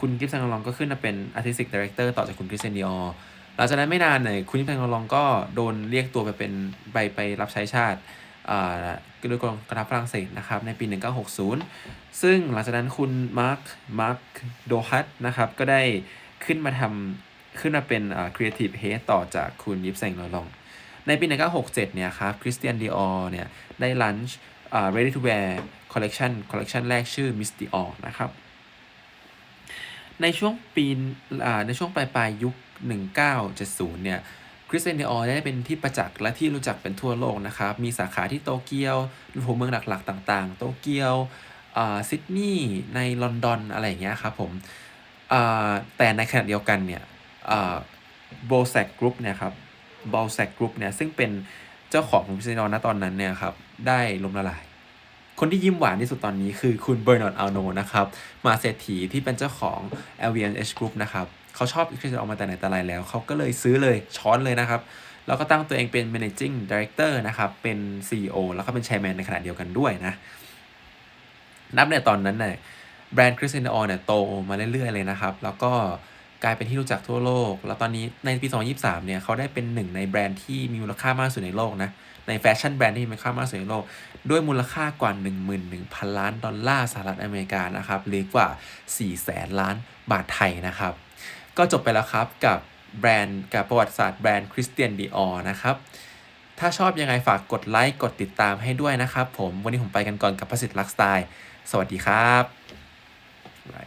คุณกิฟซังลองก็ขึ้นมาเป็น Artistic Director ต่อจากคุณคริสเตียนดิออหลังจากนั้นไม่นานเนี่ยคุณกิฟซังลองก็โดนเรียกตัวไปเป็นไปไปรับใช้ชาติอ่าด้วยกองกองทัพฝรั่งเศสนะครับในปี 1960 ซึ่งหลังจากนั้นคุณมาร์คมาร์คโดฮัตนะครับก็ได้ขึ้นมาทำขึ้นมาเป็นอ่า Creative Head ต่อจากคุณยิปแซงลอง ในปี 1967 เนี่ยครับคริสเตียนดิออเนี่ยได้ลันช์อ่า ready to wear collection collection แรกชื่อ Miss Dior นะครับ ในช่วงปีในช่วงปลายปลายยุค 1970 เนี่ยคริสเตียนดิออได้เป็นที่ประจักษ์และที่รู้จักเป็นทั่วโลกนะครับ มีสาขาที่โตเกียวหัวเมืองหลักๆ ต่างๆ โตเกียวซิดนีย์ในลอนดอนอะไรอย่างเงี้ยครับผมแต่ในขณะเดียวกันเนี่ยโบแซกกรุ๊ปเนี่ยครับบอลแซกกรุ๊ปเนี่ยซึ่งเป็นเจ้าของของพิซซินอณตอนนั้นเนี่ยครับได้ล้มละลาย คนที่ยิ้มหวานที่สุดตอนนี้คือคุณเบอร์นาร์ดอัลโนนะครับ มาเศรษฐีที่เป็นเจ้าของ LVMH Group นะครับเขาชอบพิซซินออกมาแต่ไหนแต่ไรแล้ว เขาก็เลยซื้อเลยช้อนเลยนะครับ แล้วก็ตั้งตัวเองเป็น managing director นะครับ เป็น CEO แล้วก็เป็น chairman ในขณะเดียวกันด้วยนะ นับในตอนนั้นเนี่ยแบรนด์คริสเตียนออเนี่ยโตมาเรื่อยๆเลยนะครับ แล้วก็ กลายเป็นที่รู้จักทั่วโลก แล้วตอนนี้ในปี 2023 เนี่ยเขาได้เป็นหนึ่งในแบรนด์ที่มีมูลค่ามากสุดในโลกนะ ในแฟชั่นแบรนด์ที่มีมูลค่ามากสุดในโลก ด้วยมูลค่ากว่า 11,000 ล้านดอลลาร์สหรัฐอเมริกานะครับหรือกว่า4แสนล้านบาทไทยนะครับ ก็จบไปแล้วครับกับแบรนด์กับประวัติศาสตร์แบรนด์คริสเตียนดีออนะครับ ถ้าชอบยังไงฝากกดไลค์กดติดตามให้ด้วยนะครับผมวันนี้ผมไปกันก่อนกับประสิทธิ์ลักสไตล์ สวัสดีครับ